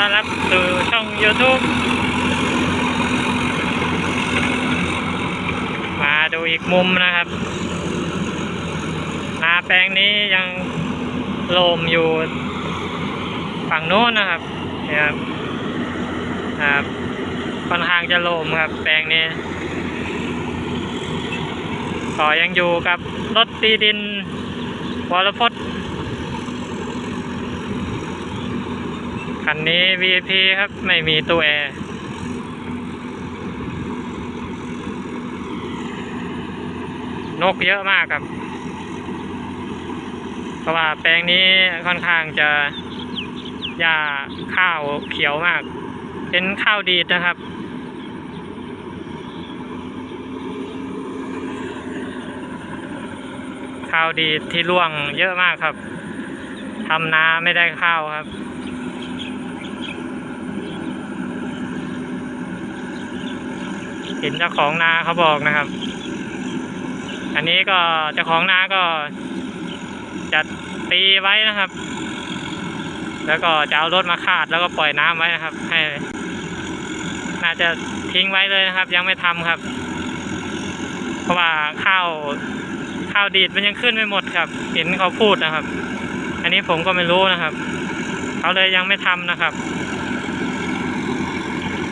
ต้อนรับสู่ช่อง YouTube มาดูอีกมุมนะครับนาแปลงนี้ยังโลมอยู่ฝั่งโน้นนะครับเนี่ยครับครับค่อนข้างจะโลมครับ แปลงนี้ก็ยังอยู่กับรถตีดินวรพจน์ คันนี้ VIP ครับไม่มีตู้แอร์นกเยอะมากครับ เพราะว่าแปลงนี้ค่อนข้างจะหญ้าข้าวเขียวมาก เป็นข้าวดีดนะครับ ข้าวดีดที่ร่วงเยอะมากครับทำนาไม่ได้ข้าวครับ เห็นเจ้าของนาเขาบอกนะครับ อันนี้ก็เจ้าของนาก็จะตีไว้นะครับ แล้วก็จะเอารถมาคาดแล้วก็ปล่อยน้ำไว้นะครับ ให้ น่าจะทิ้งไว้เลยนะครับ ยังไม่ทำครับ เพราะว่าข้าวข้าวดีดมันยังขึ้นไม่หมดครับ เห็นเขาพูดนะครับ อันนี้ผมก็ไม่รู้นะครับเขาเลยยังไม่ทำนะครับ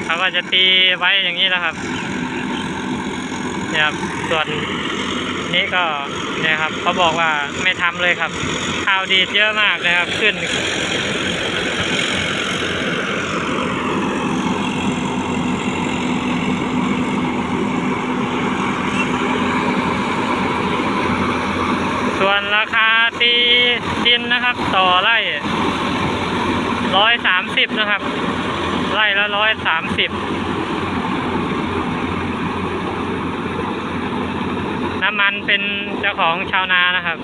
เขาก็จะตีไว้อย่างนี้นะครับ นี่ยครับ ส่วนนี้ก็เนี่ยครับเขาบอกว่าไม่ทำเลยครับข้าวดีเยอะมากเลยครับขึ้น ส่วนราคาตีดินนะครับ ต่อไร่ร้อยสามสิบนะครับ ไร่ละร้อยสามสิบ มันเป็นเจ้าของชาวนานะครับ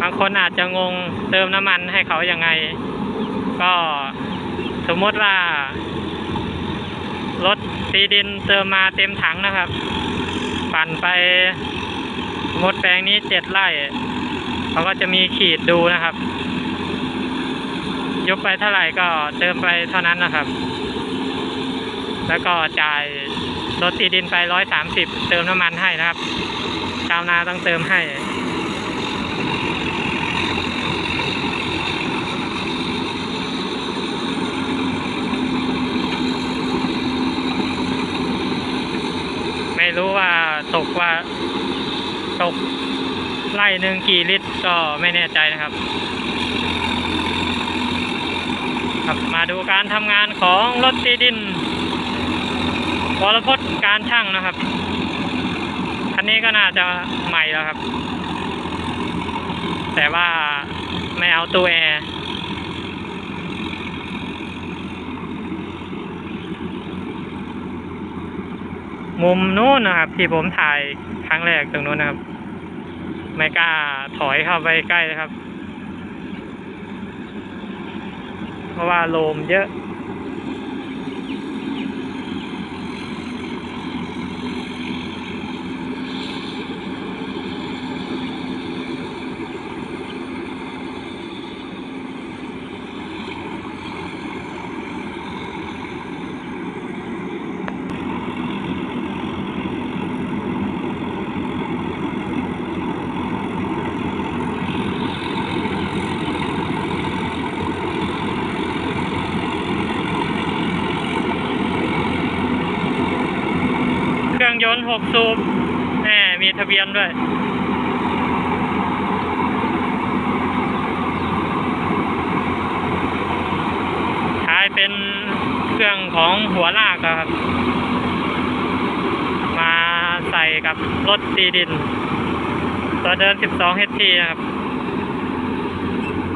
บางคนอาจจะงงเติมน้ำมันให้เขายังไง ก็สมมติว่ารถตีดินเติมมาเต็มถังนะครับ ปั่นไปหมดแปลงนี้เจ็ดไร่เขาก็จะมีขีดดูนะครับ ยกไปเท่าไหร่ก็เติมไปเท่านั้นนะครับ แล้วก็จ่าย รถตีดินไปร้อยสามสิบเติมน้ำมันให้นะครับ ชาวนาต้องเติมให้ไม่รู้ว่าตกว่าตกไล่หนึ่งกี่ลิตรก็ไม่แน่ใจนะครับ ครับมาดูการทำงานของรถตีดิน วรพจน์การช่างนะครับ คันนี้ก็น่าจะใหม่แล้วครับ แต่ว่าไม่เอาตัวแอร์มุมนู้นนะครับ ที่ผมถ่ายครั้งแรกตรงนู้นนะครับ ไม่กล้าถอยเข้าไปใกล้เลยครับ เพราะว่าลมเยอะ กสูบแหมมีทะเบียนด้วยใช้เป็นเครื่องของหัวลากครับ มาใส่กับรถตีดิน ตัวเดิน 12 HT นะครับ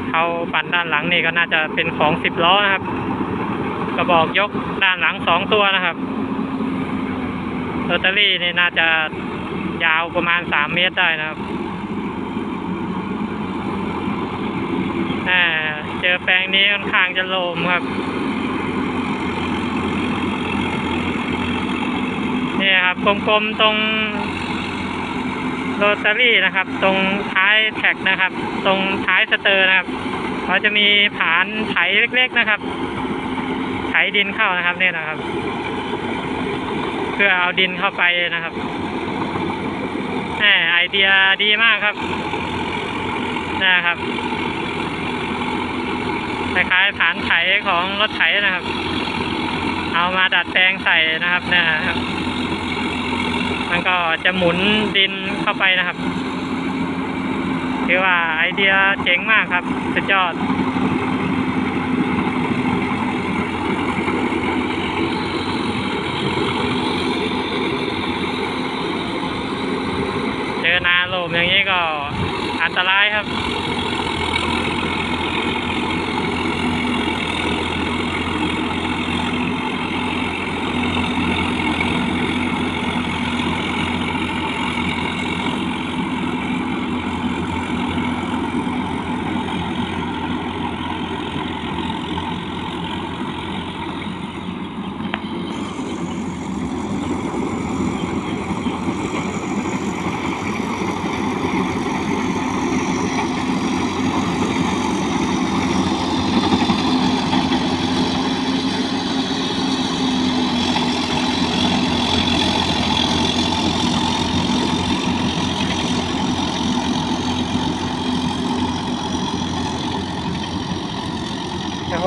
เขาปั่นด้านหลังนี่ก็น่าจะเป็นของ 10 ล้อนะครับ กระบอกยกด้านหลัง 2 ตัวนะครับ ลอตเตอรี่นี่น่าจะยาวประมาณสามเมตรได้นะครับแหม่เจอแปลงนี้ค่อนข้างจะโลมครับ นี่ครับกลมๆตรงโรตารี่นะครับ ตรงท้ายแท็กนะครับ ตรงท้ายสเตอร์นะครับเขาจะมีผานไถเล็กๆนะครับ ไถดินเข้านะครับเนี่ยนะครับ เพื่อเอาดินเข้าไปนะครับแหมไอเดียดีมากครับนะครับคล้ายๆผานไถของรถไถนะครับ เอามาดัดแปลงใส่นะครับนะครับมันก็จะหมุนดินเข้าไปนะครับถือว่าไอเดียเจ๋งมากครับ สุดยอด เจอนาล มอย่างนี้ก็อันตรายครับ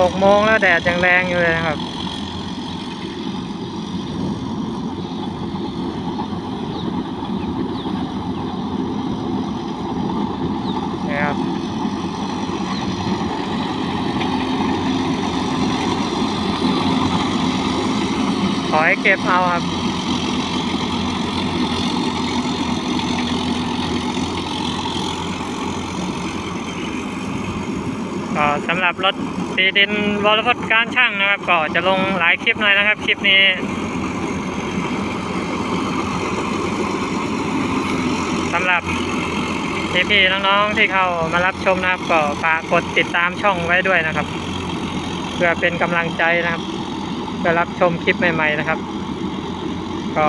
หกโมงแล้วแดดยังแรงอยู่เลยนะครับ นี่ครับ ขอให้เก็บเอาครับ ก็ สำหรับรถตีดินวอลพดการช่างนะครับ ก็จะลงหลายคลิปหน่อยนะครับ คลิปนี้สำหรับพี่ๆน้องๆที่เข้ามารับชมนะครับก็ฝากกดติดตามช่องไว้ด้วยนะครับ เพื่อเป็นกำลังใจนะครับเพื่อรับชมคลิปใหม่ ๆนะครับ ก็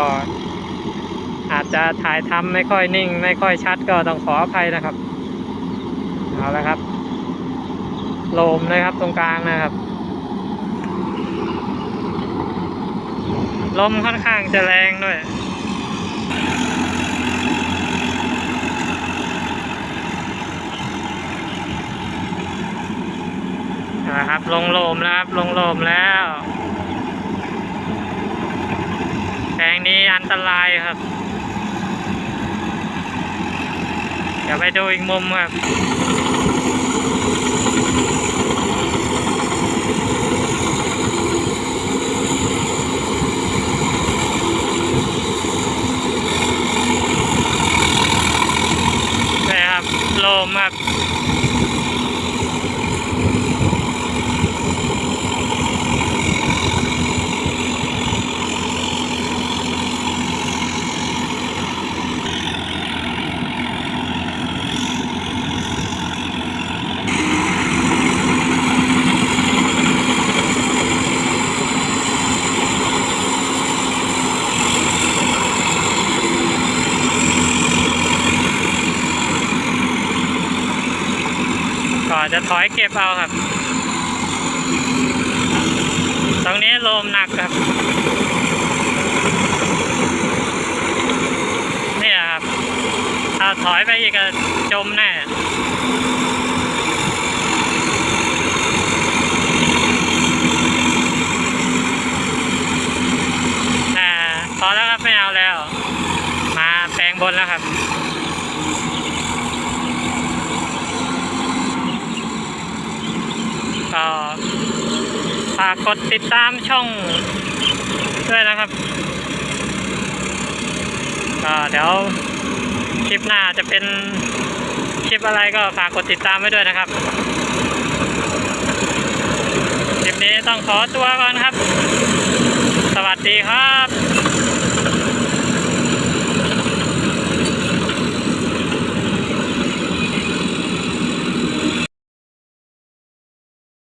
อาจจะถ่ายทำไม่ค่อยนิ่ง ไม่ค่อยชัดก็ต้องขออภัยนะครับ เอาละครับ โลมนะครับตรงกลางนะครับลมค่อนข้างจะแรงด้วยนะครับลงโลมแล้วครับลงโลมแล้วแปลงนี้อันตรายครับ เดี๋ยวไปดูอีกมุมครับ นี่ครับ โลมครับ จะถอยเก็บเอาครับ ตรงนี้ลมหนักครับเนี่ยครับถ้าถอยไปอีกก็จมแน่แต่พอแล้วครับไม่เอาแล้ว มาแปลงบนแล้วครับ ก็ฝากกดติดตามช่องด้วยนะครับก็เดี๋ยวคลิปหน้าจะเป็นคลิปอะไรก็ฝากกดติดตามไว้ด้วยนะครับ คลิปนี้ต้องขอตัวก่อนครับ สวัสดีครับ